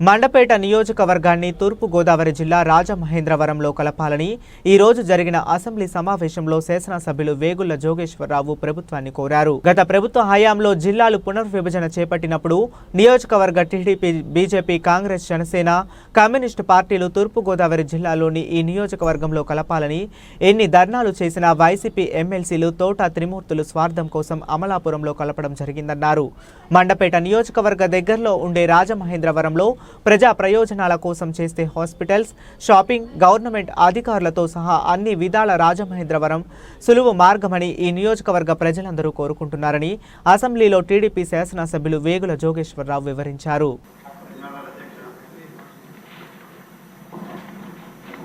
మండపేట నియోజకవర్గాన్ని తూర్పు గోదావరి జిల్లా రాజమహేంద్రవరంలో కలపాలని ఈ రోజు జరిగిన అసెంబ్లీ సమావేశంలో శాసనసభ్యులు వేగుళ్ళ జోగేశ్వరరావు ప్రభుత్వాన్ని కోరారు. గత ప్రభుత్వ హయాంలో జిల్లాలు పునర్విభజన చేపట్టినప్పుడు నియోజకవర్గ TDP BJP Congress Janasena communist పార్టీలు తూర్పు గోదావరి జిల్లాలోని ఈ నియోజకవర్గంలో కలపాలని ఎన్ని ధర్నాలు చేసినా వైసీపీ ఎమ్మెల్సీలు తోట త్రిమూర్తులు స్వార్థం కోసం అమలాపురంలో కలపడం జరిగిందన్నారు. మండపేట నియోజకవర్గ దగ్గరలో ఉండే రాజమహేంద్రవరంలో ప్రజా ప్రయోజనాల కోసం చేస్తే హాస్పిటల్స్ షాపింగ్ గవర్నమెంట్ అధికారులతో సహా అన్ని విధాల రాజమహేంద్రవరం సులువు మార్గమని ఈ నియోజకవర్గ ప్రజలందరూ కోరుకుంటున్నారని అసెంబ్లీలో టీడీపీ శాసనసభ్యులు వేగుల జోగేశ్వరరావు వివరించారు.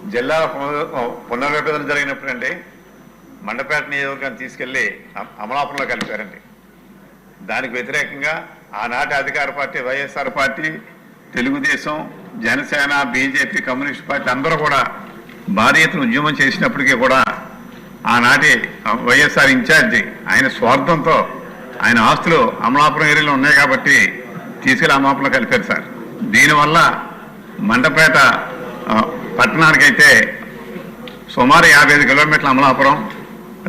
జిల్లా పున- పునర్విభజన జరిగినప్పుడండి మండపేట నియోజకవర్గాన్ని తీసుకెళ్ళి అమ- అమలాపురంలో కలిపారండి. దానికి వ్యతిరేకంగా ఆనాటి అధికార party YSR party Telugudesam Janasena BJP communist party అందరూ కూడా భారీ ఎత్తున ఉద్యమం చేసినప్పటికీ కూడా ఆనాటి వైఎస్ఆర్ ఇన్ఛార్జి ఆయన స్వార్థంతో ఆయన ఆస్తులు అమలాపురం ఏరియాలో ఉన్నాయి కాబట్టి తీసుకెళ్ళి అమలాపురంలో కలిపారు సార్. దీనివల్ల మండపేట పట్టణానికైతే సుమారు యాభై ఐదు కిలోమీటర్ల అమలాపురం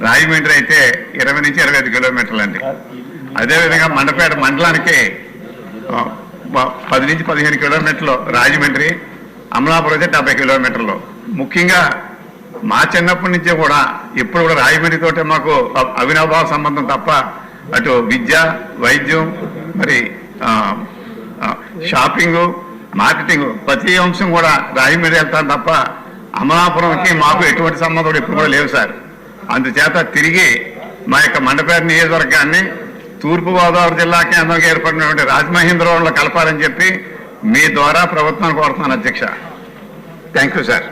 రాజమండ్రి అయితే ఇరవై నుంచి ఇరవై ఐదు కిలోమీటర్లు అండి. అదేవిధంగా మండపేట మండలానికి పది నుంచి పదిహేను కిలోమీటర్లు రాజమండ్రి అమలాపురం అయితే డెబ్బై కిలోమీటర్లు. ముఖ్యంగా మా చిన్నప్పటి నుంచే కూడా ఇప్పుడు కూడా రాజమండ్రితోటే మాకు అవినాభావ సంబంధం తప్ప అటు విద్య వైద్యం మరి షాపింగు మార్కెటింగ్ ప్రతి అంశం కూడా రాజమండ్రి వెళ్తాను తప్ప అమలాపురంకి మాకు ఎటువంటి సంబంధం ఎప్పుడు ఇప్పుడు కూడా లేవు సార్. అందుచేత తిరిగి మా యొక్క మండపేట నియోజకవర్గాన్ని తూర్పుగోదావరి జిల్లా కేంద్రంగా ఏర్పడినటువంటి రాజమహేంద్రవరంలో కలపాలని చెప్పి మీ ద్వారా ప్రభుత్వాన్ని కోరుతున్నాను అధ్యక్ష. Thank you sir.